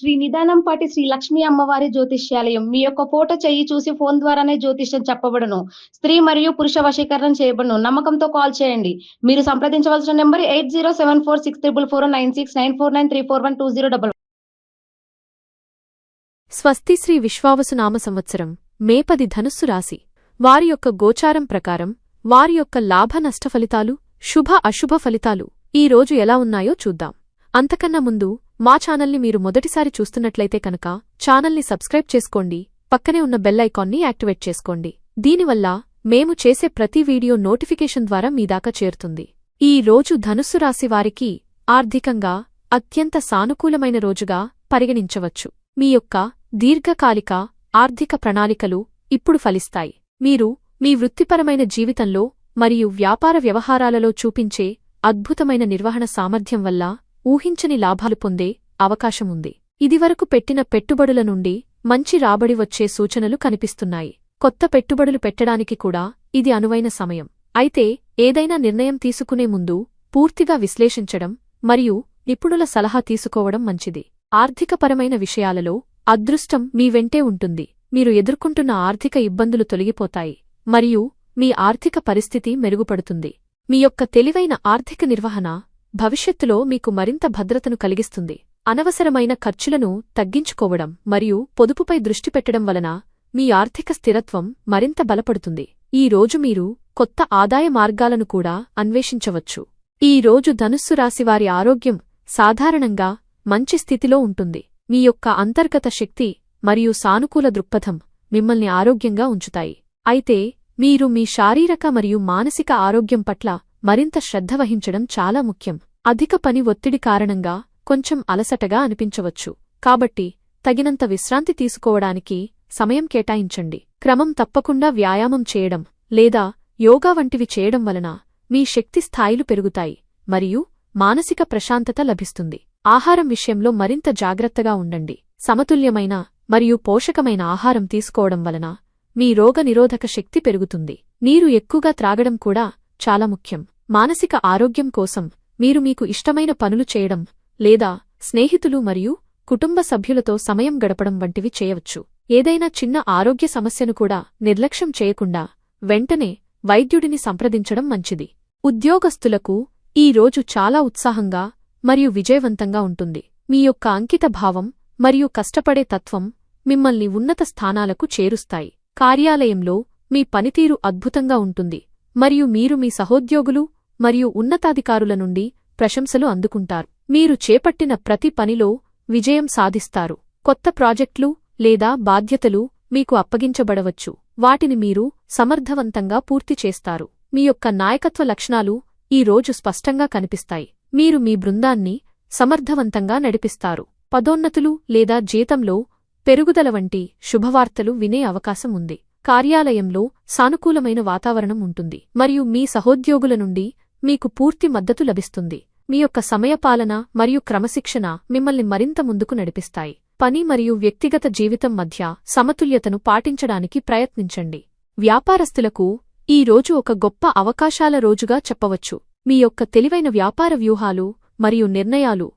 శ్రీ నిదానంపాటి శ్రీ లక్ష్మీ అమ్మవారి జ్యోతిష్యాలయం. మీ యొక్క ఫోటో చెయ్యి చూసి ఫోన్ ద్వారానే జ్యోతిష్యం చెప్పబడను. స్త్రీ మరియు పురుష వశీకరణం చేయబడను. నమ్మకంతో కాల్ చేయండి. మీరు సంప్రదించవలసిన number eight zero seven four six triple four nine six nine four nine three four one two zero double స్వస్తి శ్రీ విశ్వావసు నామ సంవత్సరం మే పది ధనుస్సు రాశి. వారి యొక్క గోచారం ప్రకారం వారి యొక్క లాభ నష్ట ఫలితాలు శుభ అశుభ ఫలితాలు ఈ రోజు ఎలా ఉన్నాయో చూద్దాం. అంతకన్నా ముందు మా ఛానల్ని మీరు మొదటిసారి చూస్తున్నట్లయితే కనుక ఛానల్ని సబ్స్క్రైబ్ చేసుకోండి పక్కనే ఉన్న బెల్ ఐకాన్ని యాక్టివేట్ చేసుకోండి. దీనివల్ల మేము చేసే ప్రతి వీడియో నోటిఫికేషన్ ద్వారా మీదాకా చేరుతుంది. ఈ రోజు ధనుస్సు రాశివారికి ఆర్థికంగా అత్యంత సానుకూలమైన రోజుగా పరిగణించవచ్చు. మీ యొక్క దీర్ఘకాలిక ఆర్థిక ప్రణాళికలు ఇప్పుడు ఫలిస్తాయి. మీరు మీ వృత్తిపరమైన జీవితంలో మరియు వ్యాపార వ్యవహారాలలో చూపించే అద్భుతమైన నిర్వహణ సామర్థ్యం వల్ల ఊహించని లాభాలు పొందే అవకాశముంది. ఇదివరకు పెట్టిన పెట్టుబడుల నుండి మంచి రాబడి వచ్చే సూచనలు కనిపిస్తున్నాయి. కొత్త పెట్టుబడులు పెట్టడానికి కూడా ఇది అనువైన సమయం. అయితే ఏదైనా నిర్ణయం తీసుకునే ముందు పూర్తిగా విశ్లేషించడం మరియు నిపుణుల సలహా తీసుకోవడం మంచిది. ఆర్థికపరమైన విషయాలలో అదృష్టం మీ వెంటే ఉంటుంది. మీరు ఎదుర్కొంటున్న ఆర్థిక ఇబ్బందులు తొలగిపోతాయి మరియు మీ ఆర్థిక పరిస్థితి మెరుగుపడుతుంది. మీ యొక్క తెలివైన ఆర్థిక నిర్వహణ భవిష్యత్తులో మీకు మరింత భద్రతను కలిగిస్తుంది. అనవసరమైన ఖర్చులను తగ్గించుకోవడం మరియు పొదుపుపై దృష్టి పెట్టడం వలన మీ ఆర్థిక స్థిరత్వం మరింత బలపడుతుంది. ఈ రోజు మీరు కొత్త ఆదాయ మార్గాలను కూడా అన్వేషించవచ్చు. ఈ రోజు ధనుస్సు రాశివారి ఆరోగ్యం సాధారణంగా మంచి స్థితిలో ఉంటుంది. మీ యొక్క అంతర్గత శక్తి మరియు సానుకూల దృక్పథం మిమ్మల్ని ఆరోగ్యంగా ఉంచుతాయి. అయితే మీరు మీ శారీరక మరియు మానసిక ఆరోగ్యం పట్ల మరింత శ్రద్ధ వహించడం చాలా ముఖ్యం. అధిక పని ఒత్తిడి కారణంగా కొంచెం అలసటగా అనిపించవచ్చు. కాబట్టి తగినంత విశ్రాంతి తీసుకోవడానికి సమయం కేటాయించండి. క్రమం తప్పకుండా వ్యాయామం చేయడం లేదా యోగా వంటివి చేయడం వలన మీ శక్తి స్థాయిలు పెరుగుతాయి మరియు మానసిక ప్రశాంతత లభిస్తుంది. ఆహారం విషయంలో మరింత జాగ్రత్తగా ఉండండి. సమతుల్యమైన మరియు పోషకమైన ఆహారం తీసుకోవడం వలన మీ రోగనిరోధక శక్తి పెరుగుతుంది. నీరు ఎక్కువగా త్రాగడం కూడా చాలా ముఖ్యం. మానసిక ఆరోగ్యం కోసం మీరు మీకు ఇష్టమైన పనులు చేయడం లేదా స్నేహితులు మరియు కుటుంబ సభ్యులతో సమయం గడపడం వంటివి చేయవచ్చు. ఏదైనా చిన్న ఆరోగ్య సమస్యను కూడా నిర్లక్ష్యం చేయకుండా వెంటనే వైద్యుడిని సంప్రదించడం మంచిది. ఉద్యోగస్తులకు ఈ రోజు చాలా ఉత్సాహంగా మరియు విజయవంతంగా ఉంటుంది. మీ యొక్క అంకిత భావం మరియు కష్టపడే తత్వం మిమ్మల్ని ఉన్నత స్థానాలకు చేరుస్తాయి. కార్యాలయంలో మీ పనితీరు అద్భుతంగా ఉంటుంది మరియు మీరు మీ సహోద్యోగులు మరియు ఉన్నతాధికారుల నుండి ప్రశంసలు అందుకుంటారు. మీరు చేపట్టిన ప్రతి పనిలో విజయం సాధిస్తారు. కొత్త ప్రాజెక్టులు లేదా బాధ్యతలు మీకు అప్పగించబడవచ్చు. వాటిని మీరు సమర్థవంతంగా పూర్తి చేస్తారు. మీ యొక్క నాయకత్వ లక్షణాలు ఈ రోజు స్పష్టంగా కనిపిస్తాయి. మీరు మీ బృందాన్ని సమర్థవంతంగా నడిపిస్తారు. పదోన్నతులు లేదా జీతంలో పెరుగుదల వంటి శుభవార్తలు వినే అవకాశం ఉంది. కార్యాలయంలో సానుకూలమైన వాతావరణం ఉంటుంది. మరియు మీ సహోద్యోగుల నుండి మీకు పూర్తి మద్దతు లభిస్తుంది. మీ యొక్క సమయపాలన మరియు క్రమశిక్షణ మిమ్మల్ని మరింత ముందుకు నడిపిస్తాయి. పని మరియు వ్యక్తిగత జీవితం మధ్య సమతుల్యతను పాటించడానికి ప్రయత్నించండి. వ్యాపారస్తులకు ఈ రోజు ఒక గొప్ప అవకాశాల రోజుగా చెప్పవచ్చు. మీ యొక్క తెలివైన వ్యాపార వ్యూహాలు మరియు నిర్ణయాలు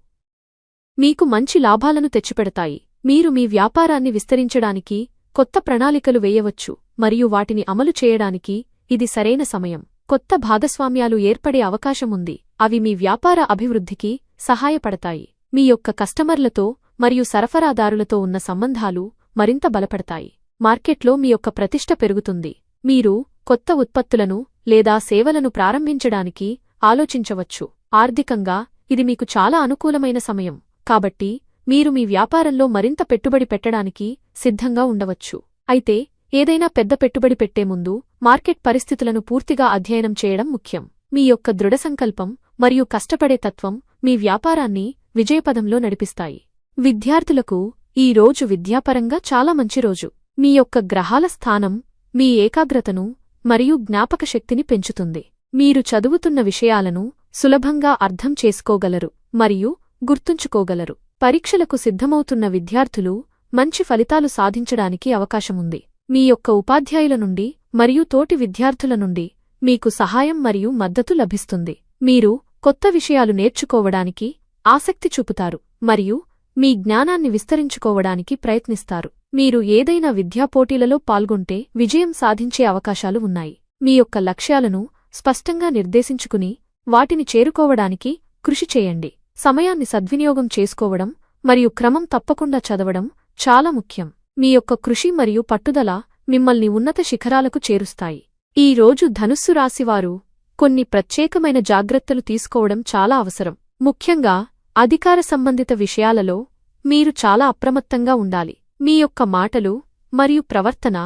మీకు మంచి లాభాలను తెచ్చిపెడతాయి. మీరు మీ వ్యాపారాన్ని విస్తరించడానికి కొత్త ప్రణాళికలు వేయవచ్చు మరియు వాటిని అమలు చేయడానికి ఇది సరైన సమయం. కొత్త భాగస్వామ్యాలు ఏర్పడే అవకాశముంది. అవి మీ వ్యాపార అభివృద్ధికి సహాయపడతాయి. మీ యొక్క కస్టమర్లతో మరియు సరఫరాదారులతో ఉన్న సంబంధాలు మరింత బలపడతాయి. మార్కెట్లో మీ యొక్క ప్రతిష్ట పెరుగుతుంది. మీరు కొత్త ఉత్పత్తులను లేదా సేవలను ప్రారంభించడానికి ఆలోచించవచ్చు. ఆర్థికంగా ఇది మీకు చాలా అనుకూలమైన సమయం. కాబట్టి మీరు మీ వ్యాపారంలో మరింత పెట్టుబడి పెట్టడానికి సిద్ధంగా ఉండవచ్చు. అయితే ఏదైనా పెద్ద పెట్టుబడి పెట్టే ముందు మార్కెట్ పరిస్థితులను పూర్తిగా అధ్యయనం చేయడం ముఖ్యం. మీ యొక్క దృఢసంకల్పం మరియు కష్టపడే తత్వం మీ వ్యాపారాన్ని విజయపదంలో నడిపిస్తాయి. విద్యార్థులకు ఈ రోజు విద్యాపరంగా చాలా మంచి రోజు. మీ యొక్క గ్రహాల స్థానం మీ ఏకాగ్రతను మరియు జ్ఞాపకశక్తిని పెంచుతుంది. మీరు చదువుతున్న విషయాలను సులభంగా అర్థం చేసుకోగలరు మరియు గుర్తుంచుకోగలరు. పరీక్షలకు సిద్ధమవుతున్న విద్యార్థులు మంచి ఫలితాలు సాధించడానికి అవకాశముంది. మీ యొక్క ఉపాధ్యాయుల నుండి మరియు తోటి విద్యార్థుల నుండి మీకు సహాయం మరియు మద్దతు లభిస్తుంది. మీరు కొత్త విషయాలు నేర్చుకోవడానికి ఆసక్తి చూపుతారు మరియు మీ జ్ఞానాన్ని విస్తరించుకోవడానికి ప్రయత్నిస్తారు. మీరు ఏదైనా విద్యా పోటీలలో పాల్గొంటే విజయం సాధించే అవకాశాలు ఉన్నాయి. మీ యొక్క లక్ష్యాలను స్పష్టంగా నిర్దేశించుకుని వాటిని చేరుకోవడానికి కృషి చేయండి. సమయాన్ని సద్వినియోగం చేసుకోవడం మరియు క్రమం తప్పకుండా చదవడం చాలా ముఖ్యం. మీ యొక్క కృషి మరియు పట్టుదల మిమ్మల్ని ఉన్నత శిఖరాలకు చేరుస్తాయి. ఈ రోజు ధనుస్సు రాశివారు కొన్ని ప్రత్యేకమైన జాగ్రత్తలు తీసుకోవడం చాలా అవసరం. ముఖ్యంగా అధికార సంబంధిత విషయాలలో మీరు చాలా అప్రమత్తంగా ఉండాలి. మీ యొక్క మాటలు మరియు ప్రవర్తన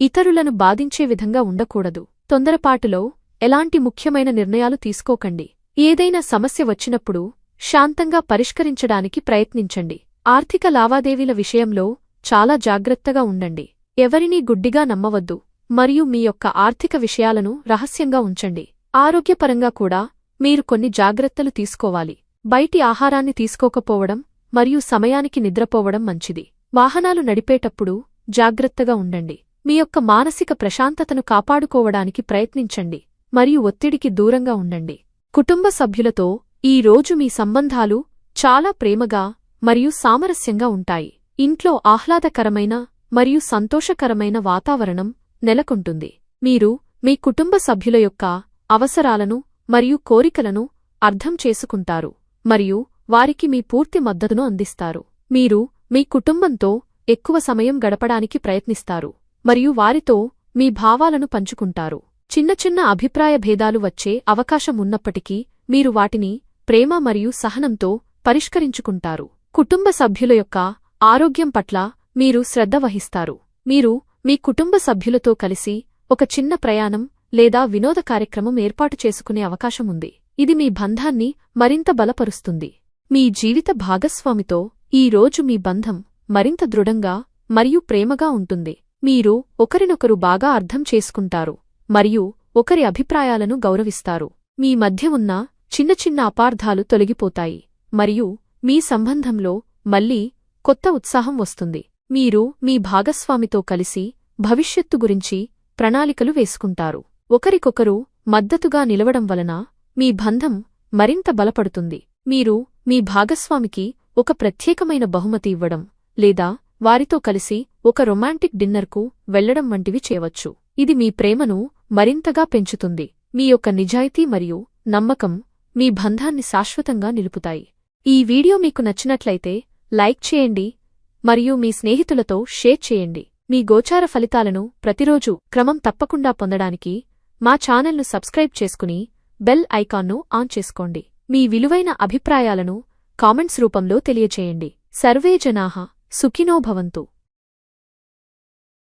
ఇతరులను బాధించే విధంగా ఉండకూడదు. తొందరపాటులో ఎలాంటి ముఖ్యమైన నిర్ణయాలు తీసుకోకండి. ఏదైనా సమస్య వచ్చినప్పుడు శాంతంగా పరిష్కరించడానికి ప్రయత్నించండి. ఆర్థిక లావాదేవీల విషయంలో చాలా జాగ్రత్తగా ఉండండి. ఎవరినీ గుడ్డిగా నమ్మవద్దు మరియు మీ యొక్క ఆర్థిక విషయాలను రహస్యంగా ఉంచండి. ఆరోగ్యపరంగా కూడా మీరు కొన్ని జాగ్రత్తలు తీసుకోవాలి. బయటి ఆహారాన్ని తీసుకోకపోవడం మరియు సమయానికి నిద్రపోవడం మంచిది. వాహనాలు నడిపేటప్పుడు జాగ్రత్తగా ఉండండి. మీ యొక్క మానసిక ప్రశాంతతను కాపాడుకోవడానికి ప్రయత్నించండి మరియు ఒత్తిడికి దూరంగా ఉండండి. కుటుంబ సభ్యులతో ఈ రోజు మీ సంబంధాలు చాలా ప్రేమగా మరియు సామరస్యంగా ఉంటాయి. ఇంట్లో ఆహ్లాదకరమైన మరియు సంతోషకరమైన వాతావరణం నెలకొంటుంది. మీరు మీ కుటుంబ సభ్యుల యొక్క అవసరాలను మరియు కోరికలను అర్థం చేసుకుంటారు మరియు వారికి మీ పూర్తి మద్దతును అందిస్తారు. మీరు మీ కుటుంబంతో ఎక్కువ సమయం గడపడానికి ప్రయత్నిస్తారు మరియు వారితో మీ భావాలను పంచుకుంటారు. చిన్న చిన్న అభిప్రాయ భేదాలు వచ్చే అవకాశం ఉన్నప్పటికీ మీరు వాటిని ప్రేమ మరియు సహనంతో పరిష్కరించుకుంటారు. కుటుంబ సభ్యుల యొక్క ఆరోగ్యం పట్ల మీరు శ్రద్ధ వహిస్తారు. మీరు మీ కుటుంబ సభ్యులతో కలిసి ఒక చిన్న ప్రయాణం లేదా వినోద కార్యక్రమం ఏర్పాటు చేసుకునే అవకాశం ఉంది. ఇది మీ బంధాన్ని మరింత బలపరుస్తుంది. మీ జీవిత భాగస్వామితో ఈ రోజు మీ బంధం మరింత దృఢంగా మరియు ప్రేమగా ఉంటుంది. మీరు ఒకరినొకరు బాగా అర్థం చేసుకుంటారు మరియు ఒకరి అభిప్రాయాలను గౌరవిస్తారు. మీ మధ్య ఉన్న చిన్న చిన్న అపార్థాలు తొలగిపోతాయి మరియు మీ సంబంధంలో మళ్ళీ కొత్త ఉత్సాహం వస్తుంది. మీరు మీ భాగస్వామితో కలిసి భవిష్యత్తు గురించి ప్రణాళికలు వేసుకుంటారు. ఒకరికొకరు మద్దతుగా నిలవడం వలన మీ బంధం మరింత బలపడుతుంది. మీరు మీ భాగస్వామికి ఒక ప్రత్యేకమైన బహుమతి ఇవ్వడం లేదా వారితో కలిసి ఒక రొమాంటిక్ డిన్నర్కు వెళ్ళడం వంటివి చేయవచ్చు. ఇది మీ ప్రేమను మరింతగా పెంచుతుంది. మీ యొక్క నిజాయితీ మరియు నమ్మకం మీ బంధాన్ని శాశ్వతంగా నిలుపుతాయి. ఈ వీడియో మీకు నచ్చినట్లయితే లైక్ చేయండి మరియు మీ స్నేహితులతో షేర్ చేయండి. మీ గోచార ఫలితాలను ప్రతిరోజు క్రమం తప్పకుండా పొందడానికి మా ఛానల్ను సబ్స్క్రైబ్ చేసుకుని బెల్ ఐకాన్ను ఆన్ చేసుకోండి. మీ విలువైన అభిప్రాయాలను కామెంట్స్ రూపంలో తెలియచేయండి. సర్వే జనాహ సుఖినో భవంతు.